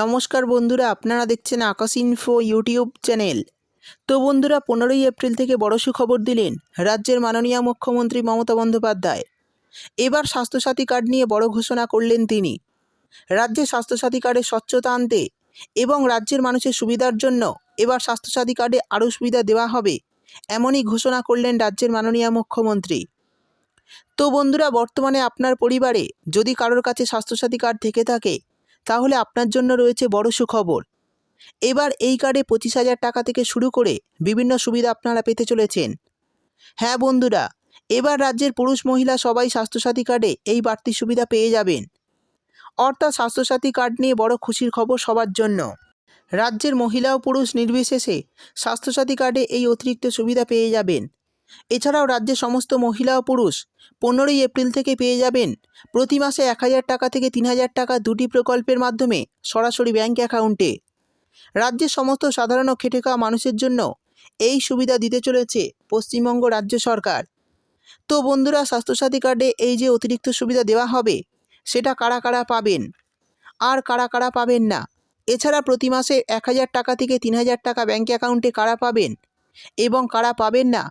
নমস্কার বন্ধুরা, আপনারা দেখছেন আকাশ ইনফো ইউটিউব চ্যানেল তো বন্ধুরা, পনেরোই এপ্রিল থেকে বড় সুখবর দিলেন রাজ্যের মাননীয় মুখ্যমন্ত্রী মমতা বন্দ্যোপাধ্যায়। এবার স্বাস্থ্যসাথী কার্ড নিয়ে বড় ঘোষণা করলেন তিনি। রাজ্যে স্বাস্থ্যসাথী কার্ডে স্বচ্ছতা আনতে এবং রাজ্যের মানুষের সুবিধার জন্য এবার স্বাস্থ্যসাথী কার্ডে আরও সুবিধা দেওয়া হবে এমনই ঘোষণা করলেন রাজ্যের মাননীয় মুখ্যমন্ত্রী। তো বন্ধুরা, বর্তমানে আপনার পরিবারে যদি কারোর কাছে স্বাস্থ্যসাথী কার্ড থেকে থাকে তাহলে আপনার জন্য রয়েছে বড় সুখবর। এবার এই কার্ডে পঁচিশ হাজার টাকা থেকে শুরু করে বিভিন্ন সুবিধা আপনারা পেতে চলেছেন। হ্যাঁ বন্ধুরা, এবার রাজ্যের পুরুষ মহিলা সবাই স্বাস্থ্যসাথী কার্ডে এই বাড়তি সুবিধা পেয়ে যাবেন। অর্থাৎ স্বাস্থ্যসাথী কার্ড নিয়ে বড় খুশির খবর সবার জন্য। রাজ্যের মহিলা ও পুরুষ নির্বিশেষে স্বাস্থ্যসাথী কার্ডে এই অতিরিক্ত সুবিধা পেয়ে যাবেন। এছাড়াও রাজ্যের সমস্ত মহিলা ও পুরুষ পনেরোই এপ্রিল থেকে পেয়ে যাবেন। প্রতি মাসে এক হাজার টাকা থেকে তিন হাজার টাকা দুটি প্রকল্পের মাধ্যমে সরাসরি ব্যাংক অ্যাকাউন্টে। রাজ্যের সমস্ত সাধারণ খেটে খাওয়া মানুষের জন্য এই সুবিধা দিতে চলেছে পশ্চিমবঙ্গ রাজ্য সরকার। তো বন্ধুরা, স্বাস্থ্যসাথী কার্ডে এই যে অতিরিক্ত সুবিধা দেওয়া হবে, সেটা কারা কারা পাবেন? আর কারা কারা পাবেন না? এছাড়া প্রতি মাসে এক হাজার টাকা থেকে তিন হাজার টাকা ব্যাঙ্ক অ্যাকাউন্টে কারা পাবেন? এবং কারা পাবেন না?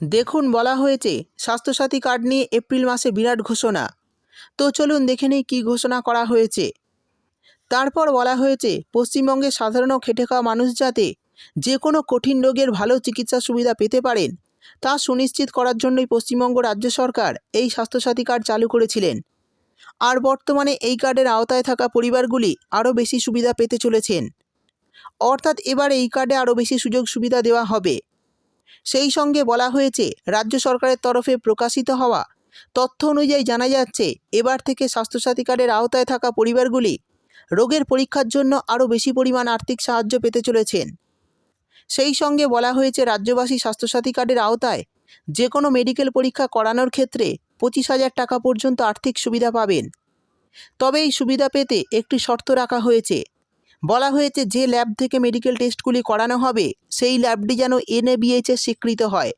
দেখুন বলা হয়েছে, স্বাস্থ্যসাথী কার্ড নিয়ে এপ্রিল মাসে বিরাট ঘোষণা। তো চলুন দেখে নিই কী ঘোষণা করা হয়েছে। তারপর বলা হয়েছে পশ্চিমবঙ্গের সাধারণ খেটে খাওয়া মানুষ যাতে যে কোনো কঠিন রোগের ভালো চিকিৎসা সুবিধা পেতে পারেন, তা সুনিশ্চিত করার জন্যই পশ্চিমবঙ্গ রাজ্য সরকার এই স্বাস্থ্যসাথী কার্ড চালু করেছিলেন। আর বর্তমানে এই কার্ডের আওতায় থাকা পরিবারগুলি আরও বেশি সুবিধা পেতে চলেছেন। অর্থাৎ এবার এই কার্ডে আরও বেশি সুযোগ সুবিধা দেওয়া হবে। সেই সঙ্গে বলা হয়েছে, রাজ্য সরকারের তরফে প্রকাশিত হওয়া তথ্য অনুযায়ী জানা যাচ্ছে, এবার থেকে স্বাস্থ্যসাথী কার্ডের আওতায় থাকা পরিবারগুলি রোগের পরীক্ষার জন্য আরও বেশি পরিমাণ আর্থিক সাহায্য পেতে চলেছেন। সেই সঙ্গে বলা হয়েছে, রাজ্যবাসী স্বাস্থ্যসাথী কার্ডের আওতায় যে কোনো মেডিকেল পরীক্ষা করানোর ক্ষেত্রে পঁচিশ হাজার টাকা পর্যন্ত আর্থিক সুবিধা পাবেন। তবে এই সুবিধা পেতে একটি শর্ত রাখা হয়েছে বলা হয়েছে যে ল্যাব থেকে মেডিকেল টেস্টগুলি করানো হবে, সেই ল্যাবটি যেন এনএবিএইচের স্বীকৃত হয়।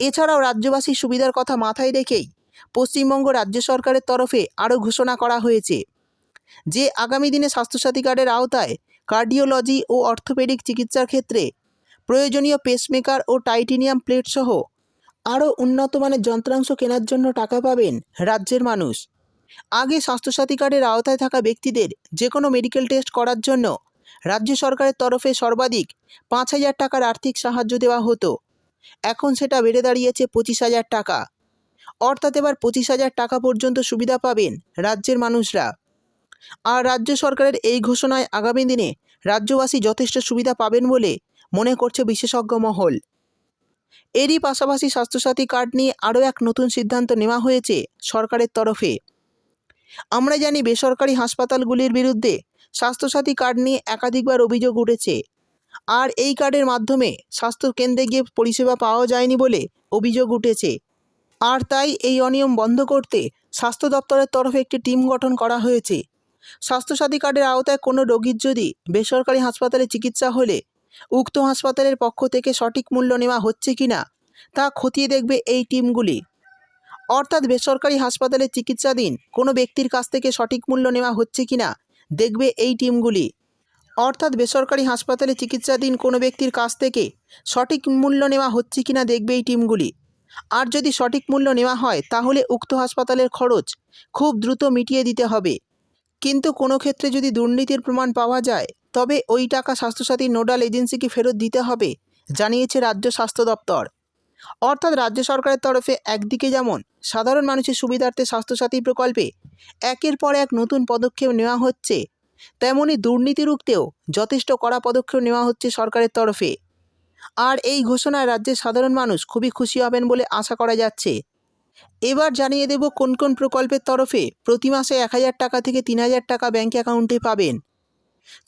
এছাড়াও রাজ্যবাসীর সুবিধার কথা মাথায় রেখেই পশ্চিমবঙ্গ রাজ্য সরকারের তরফে আরও ঘোষণা করা হয়েছে যে আগামী দিনে স্বাস্থ্যসাথী কার্ডের আওতায় কার্ডিওলজি ও অর্থোপেডিক চিকিৎসার ক্ষেত্রে প্রয়োজনীয় পেসমেকার ও টাইটেনিয়াম প্লেটসহ আরও উন্নত মানের যন্ত্রাংশ কেনার জন্য টাকা পাবেন রাজ্যের মানুষ। আগে স্বাস্থ্যসাথী কার্ডের আওতায় থাকা ব্যক্তিদের যে কোনো মেডিকেল টেস্ট করার জন্য রাজ্য সরকারের তরফে সর্বাধিক পাঁচ হাজার টাকার আর্থিক সাহায্য দেওয়া হতো। এখন সেটা বেড়ে দাঁড়িয়েছে পঁচিশ হাজার টাকা। অর্থাৎ এবার পঁচিশ হাজার টাকা পর্যন্ত সুবিধা পাবেন রাজ্যের মানুষরা। আর রাজ্য সরকারের এই ঘোষণায় আগামী দিনে রাজ্যবাসী যথেষ্ট সুবিধা পাবেন বলে মনে করছে বিশেষজ্ঞ মহল। এরই পাশাপাশি স্বাস্থ্যসাথী কার্ড নিয়ে আরও এক নতুন সিদ্ধান্ত নেওয়া হয়েছে সরকারের তরফে। আমরা জানি বেসরকারি হাসপাতালগুলির বিরুদ্ধে স্বাস্থ্যসাথী কার্ড নিয়ে একাধিকবার অভিযোগ উঠেছে। আর এই কার্ডের মাধ্যমে স্বাস্থ্য কেন্দ্রে গিয়ে পরিষেবা পাওয়া যায়নি বলে অভিযোগ উঠেছে। আর তাই এই অনিয়ম বন্ধ করতে স্বাস্থ্য দপ্তরের তরফে একটি টিম গঠন করা হয়েছে। স্বাস্থ্যসাথী কার্ডের আওতায় কোনো রোগীর যদি বেসরকারি হাসপাতালে চিকিৎসা হলে উক্ত হাসপাতালের পক্ষ থেকে সঠিক মূল্য নেওয়া হচ্ছে কি না তা খতিয়ে দেখবে এই টিমগুলি। অর্থাৎ বেসরকারি হাসপাতালে চিকিৎসাধীন কোনো ব্যক্তির কাছ থেকে সঠিক মূল্য নেওয়া হচ্ছে কি না, দেখবে এই টিমগুলি। অর্থাৎ বেসরকারি হাসপাতালে চিকিৎসাধীন কোনো ব্যক্তির কাছ থেকে সঠিক মূল্য নেওয়া হচ্ছে কি না, দেখবে এই টিমগুলি। আর যদি সঠিক মূল্য নেওয়া হয়, তাহলে উক্ত হাসপাতালের খরচ খুব দ্রুত মিটিয়ে দিতে হবে। কিন্তু কোনো ক্ষেত্রে যদি দুর্নীতির প্রমাণ পাওয়া যায়, তবে ওই টাকা স্বাস্থ্যসাথী নোডাল এজেন্সিকে ফেরত দিতে হবে, জানিয়েছে রাজ্য স্বাস্থ্য দপ্তর। অর্থাৎ রাজ্য সরকারের তরফে একদিকে যেমন সাধারণ মানুষের সুবিধার্থে স্বাস্থ্যসাথী প্রকল্পে একের পর এক নতুন পদক্ষেপ নেওয়া হচ্ছে, তেমনি দুর্নীতি রুখতেও যথেষ্ট কড়া পদক্ষেপ নেওয়া হচ্ছে সরকারের তরফে। আর এই ঘোষণায় রাজ্যের সাধারণ মানুষ খুবই খুশি হবেন বলে আশা করা যাচ্ছে। এবার জানিয়ে দেব কোন কোন প্রকল্পের তরফে প্রতি মাসে এক হাজার টাকা থেকে তিন হাজার টাকা ব্যাঙ্ক অ্যাকাউন্টে পাবেন।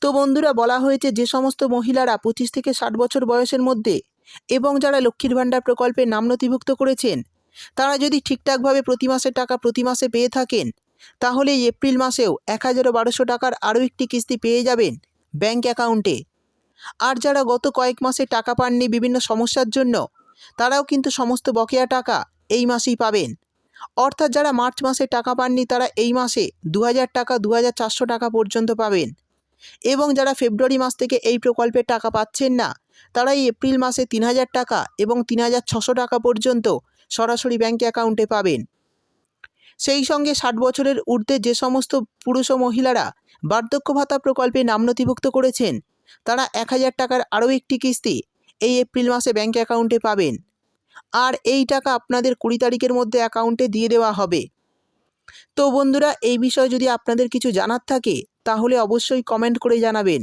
তো বন্ধুরা, বলা হয়েছে যে সমস্ত মহিলারা পঁচিশ থেকে ষাট বছর বয়সের মধ্যে এবং যারা লক্ষ্মীর ভাণ্ডার প্রকল্পে নাম নথিভুক্ত করেছেন, তারা যদি ঠিকঠাকভাবে প্রতি মাসের টাকা প্রতি মাসে পেয়ে থাকেন, তাহলে এপ্রিল মাসেও এক হাজার বারোশো টাকার আরও একটি কিস্তি পেয়ে যাবেন ব্যাংক অ্যাকাউন্টে। আর যারা গত কয়েক মাসে টাকা পাননি বিভিন্ন সমস্যার জন্য, তারাও কিন্তু সমস্ত বকেয়া টাকা এই মাসেই পাবেন। অর্থাৎ যারা মার্চ মাসে টাকা পাননি, তারা এই মাসে দু হাজার টাকা দু হাজার চারশো টাকা পর্যন্ত পাবেন। এবং যারা ফেব্রুয়ারি মাস থেকে এই প্রকল্পের টাকা পাচ্ছেন না তারা এই এপ্রিল মাসে তিন হাজার টাকা এবং তিন হাজার ছশো টাকা পর্যন্ত সরাসরি ব্যাঙ্ক অ্যাকাউন্টে পাবেন। সেই সঙ্গে ষাট বছরের ঊর্ধ্বে যে সমস্ত পুরুষ ও মহিলারা বার্ধক্য ভাতা প্রকল্পে নাম নথিভুক্ত করেছেন, তারা এক হাজার টাকার আরও একটি কিস্তি এই এপ্রিল মাসে ব্যাঙ্ক অ্যাকাউন্টে পাবেন। আর এই টাকা আপনাদের কুড়ি তারিখের মধ্যে অ্যাকাউন্টে দিয়ে দেওয়া হবে। তো বন্ধুরা, এই বিষয়ে যদি আপনাদের কিছু জানার থাকে, তাহলে অবশ্যই কমেন্ট করে জানাবেন।